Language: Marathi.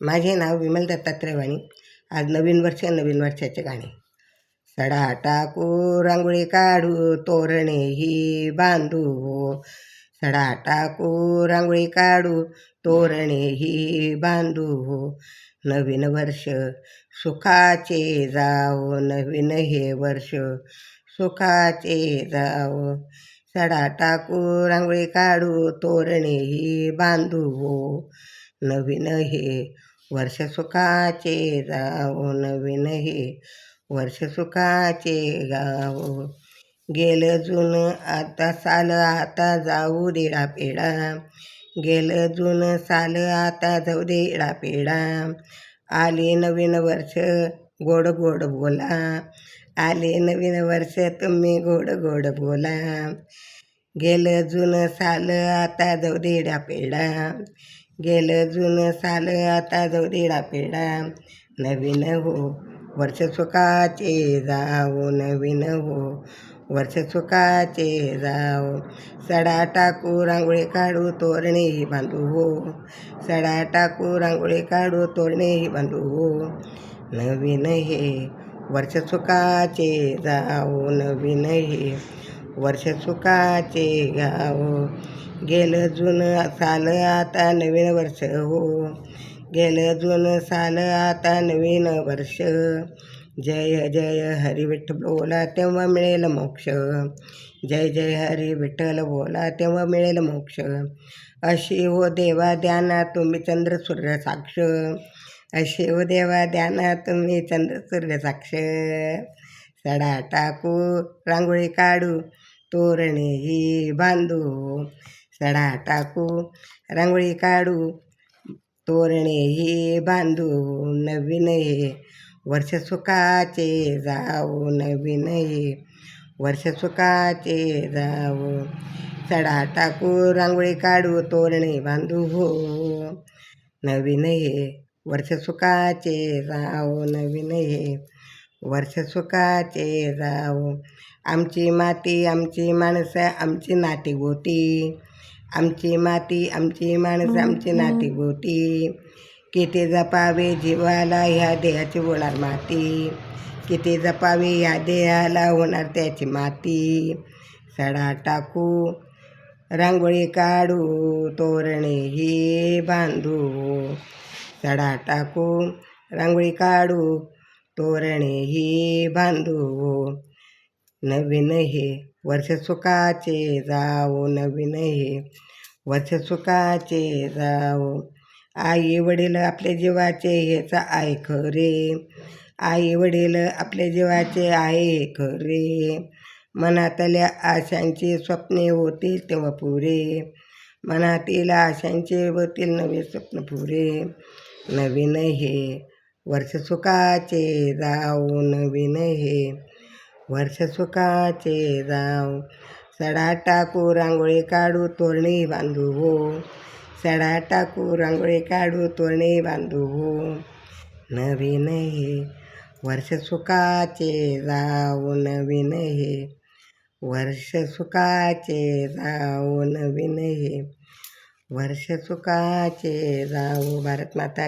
माझे नाव विमल दत्तात्रय वाणी आज नवीन वर्ष नवीन वर्षाचे गाणे. सडा टाकू रांगोळी काढू तोरणे ही बांधू हो. सडा टाकू रांगोळी काढू तोरणे ही बांधू हो. नवीन वर्ष सुखाचे जाओ नवीन हे वर्ष सुखाचे जाओ सडा टाकू रांगोळी काढू तोरणे ही बांधू हो. नवीन हे. वर्ष सुखाचे जाओ नवीन हे. वर्ष सुखाचे गाव. गेलं जून आता साल आता जाऊ देडा पेडा. गेलं जून साल आता जाऊ देडा पेडा. आले नवीन वर्ष गोड गोड बोला. आले नवीन वर्ष तुम्ही गोड गोड बोला. गेलं जून साल आता जाऊ देडा पेडा. गेलं जुनं साल आता जाऊ देडा पेडा नवीन हो वर्ष सुखाचे जाओ नवीन हो वर्ष सुखाचे जाओ सडा टाकू रांगोळी काढू तोरणे बांधू हो. सडा टाकू रांगोळी काढू तोरणे बांधू हो. नवीन हे वर्ष सुखाचे जाओ नवीन हे वर्ष सुखाचे गाव. गेलं जुनं साल आता नवीन वर्ष हो. गेलं जुन साल आता नवीन वर्ष. जय जय हरी विठ्ठल बोला तेव्हा मिळेल मोक्ष. जय जय हरी विठ्ठल बोला तेव्हा मिळेल मोक्ष. अशी हो देवा ध्याना तुम्ही चंद्र सूर्य साक्ष. अशी हो देवा ध्याना तुम्ही चंद्र सूर्य साक्ष. सडा टाकू रांगोळी काढू तोरणे ही बांधू. सडा टाकू रांगोळी काढू तोरणे ही बांधू. नवीन हे वर्ष सुखाचे जाऊ नवीन हे वर्ष सुखाचे जाऊ सडा टाकू रांगोळी काढू तोरणे बांधू. हो नवीन हे वर्ष सुखाचे जाऊ नवीन हे वर्ष सुखाचे जाऊ. आमची माती आमची माणसं आमची नाती गोती आमची माती आमची माणसं आमची नाती गोती किती जपावे जीवाला ह्या देहाची होणार माती. किती जपावे ह्या देहाला होणार त्याची माती. सडा टाकू रांगोळी काढू तोरणे ही बांधू. सडा टाकू रांगोळी काढू तोरणे ही बांधू नवीन हे वर्ष सुखाचे जाओ नवीन हे वर्ष सुखाचे जाओ आई वडील आपल्या जीवाचे हेच आहे खरे. आई वडील आपल्या जीवाचे आहे खरे. मनातल्या आशांची स्वप्ने होतील तेव्हा पुरे. मनातील आशांचे होतील नवे स्वप्न पुरे. नवीन हे वर्ष सुखाचे जाऊ नवीन हे. वर्ष सुखाचे जाऊ सडा टाकू रांगोळी काढू तोरणी बांधू हो सडा टाकू रांगोळी काढू तोरणी बांधू हो नवीन हे. वर्ष सुखाचे जाऊ नवीन हे. वर्ष सुखाचे जाऊ नवीन हे. वर्ष सुखाचे जाऊ भारत माता